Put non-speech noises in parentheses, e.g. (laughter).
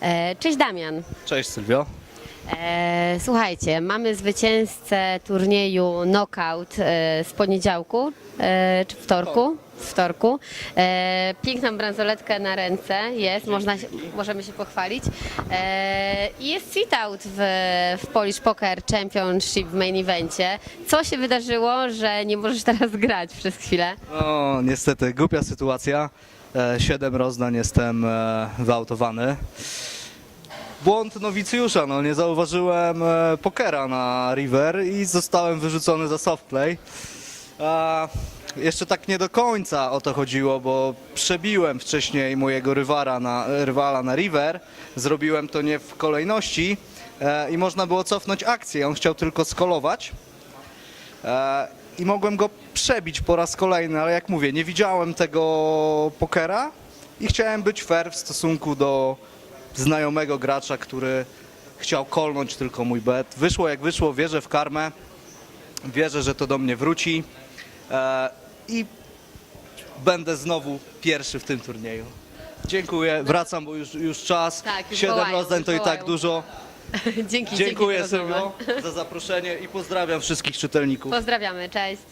E, Cześć Damian. Cześć Sylwio. E, Słuchajcie, mamy zwycięzcę turnieju Knockout e, z poniedziałku e, czy wtorku? Z wtorku. E, Piękną bransoletkę na ręce jest, można, się- możemy się pochwalić. E, I jest sit-out w, w Polish Poker Championship w main evencie. Co się wydarzyło, że nie możesz (laughs) teraz grać przez chwilę? No niestety głupia sytuacja. E, Siedem rozdań jestem e, wyautowany. Błąd nowicjusza, no nie zauważyłem e, pokera na river i zostałem wyrzucony za softplay. A, jeszcze tak nie do końca o to chodziło, bo przebiłem wcześniej mojego rywala na, rywala na river. Zrobiłem to nie w kolejności i można było cofnąć akcję. On chciał tylko skolować. I mogłem go przebić po raz kolejny, ale jak mówię, nie widziałem tego pokera i chciałem być fair w stosunku do znajomego gracza, który chciał kolnąć tylko mój bet. Wyszło jak wyszło, wierzę w karmę, wierzę, że to do mnie wróci e, i będę znowu pierwszy w tym turnieju. Dziękuję, wracam, bo już, już czas. Tak, już Siedem wołają, rozdań już to i tak wołają. dużo. (laughs) Dzięki, Dziękuję dzięki za rozmowę. Sylwio za zaproszenie i pozdrawiam wszystkich czytelników. Pozdrawiamy, cześć.